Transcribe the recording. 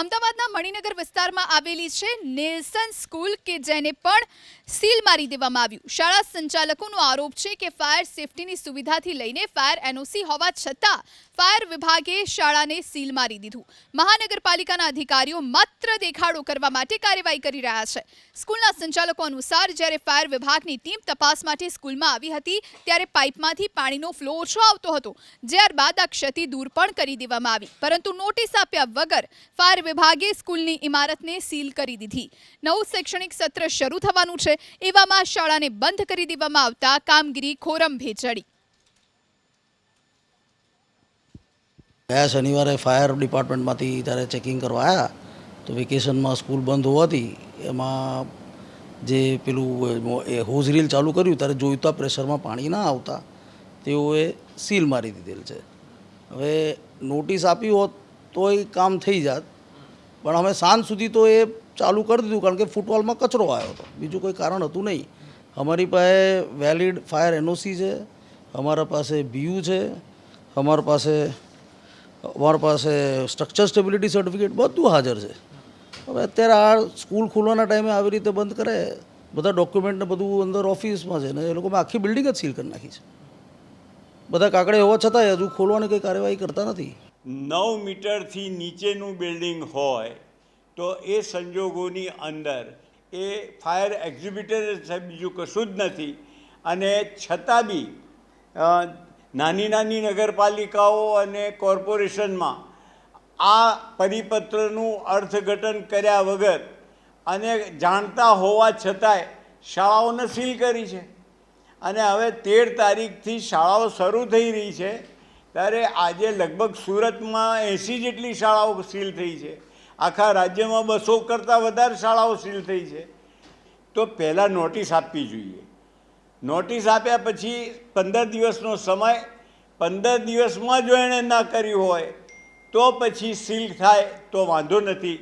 અમદાવાદના મણિનગર વિસ્તારમાં આવેલી છે નેલ્સન સ્કૂલ કે જેને પણ સીલ મારી દેવામાં આવ્યું. શાળા સંચાલકોનો આરોપ છે કે ફાયર સેફટીની સુવિધાથી લઈને ફાયર એનઓસી હોવા છતાં ફાયર વિભાગે શાળાને સીલ મારી દીધું. મહાનગરપાલિકાના અધિકારીઓ માત્ર દેખાડો કરવા માટે કાર્યવાહી કરી રહ્યા છે. સ્કૂલના સંચાલકો અનુસાર જ્યારે ફાયર વિભાગની ટીમ તપાસ માટે સ્કૂલમાં આવી હતી ત્યારે પાઇપમાંથી પાણીનો ફ્લો ઓછો આવતો હતો. ત્યારબાદ આ ક્ષતિ દૂર પણ કરી દેવામાં આવી. પરંતુ નોટિસ આપ્યા વગર ફાયર વિભાગે સ્કૂલની ઇમારતને સીલ કરી દીધી. નવું શૈક્ષણિક સત્ર શરૂ થવાનું છે. એવામાં શાળાને બંધ કરી દેવામાં આવતા કામગીરી ખોરંભે ચડી ગયા શનિવારે ફાયર ડિપાર્ટમેન્ટમાંથી ત્યારે ચેકિંગ કરવા આવ્યા તો વેકેશનમાં સ્કૂલ બંધ હોવાથી એમાં જે પેલું હોઝ રીલ ચાલુ કર્યું ત્યારે જોઈતા પ્રેશરમાં પાણી ના આવતા, તેઓએ સીલ મારી દીધેલ છે. હવે નોટિસ આપી હોત તો એ કામ થઈ જાત. પણ અમે સાંજ સુધી તો એ ચાલુ કરી દીધું કારણ કે ફૂટબોલમાં કચરો આવ્યો હતો. બીજું કોઈ કારણ હતું નહીં. અમારી પાસે વેલિડ ફાયર એનઓસી છે, અમારા પાસે બીયુ છે, અમારા પાસે અમારા પાસે સ્ટ્રક્ચર સ્ટેબિલિટી સર્ટિફિકેટ બધું હાજર છે. હવે અત્યારે આ સ્કૂલ ખુલવાના ટાઈમે આવી રીતે બંધ કરે, બધા ડોક્યુમેન્ટ ને બધું અંદર ઓફિસમાં છે ને એ લોકો આખી બિલ્ડિંગ જ સીલ કરી નાખી છે. બધા કાકડે હોવા છતાંય હજુ ખોલવાની કંઈ કાર્યવાહી કરતા નથી. નવ મીટરથી નીચેનું બિલ્ડિંગ હોય, તો એ સંજોગોની અંદર એ ફાયર એક્ઝિબિટર બીજું કશું જ નથી. અને છતાં બી નાની નાની નગરપાલિકાઓ અને કોર્પોરેશનમાં આ પરિપત્રનું અર્થઘટન કર્યા વગર અને જાણતા હોવા છતાંય શાળાઓને સીલ કરી છે. અને હવે તેર તારીખથી શાળાઓ શરૂ થઈ રહી છે. ત્યારે આજે લગભગ સુરતમાં એંસી જેટલી શાળાઓ સીલ થઈ છે. આખા રાજ્યમાં બસો કરતાં વધારે શાળાઓ સીલ થઈ છે. તો પહેલાં નોટિસ આપવી જોઈએ. નોટિસ આપ્યા પછી પંદર દિવસનો સમય, પંદર દિવસમાં જો એણે ના કર્યું હોય, તો પછી સીલ થાય તો વાંધો નથી.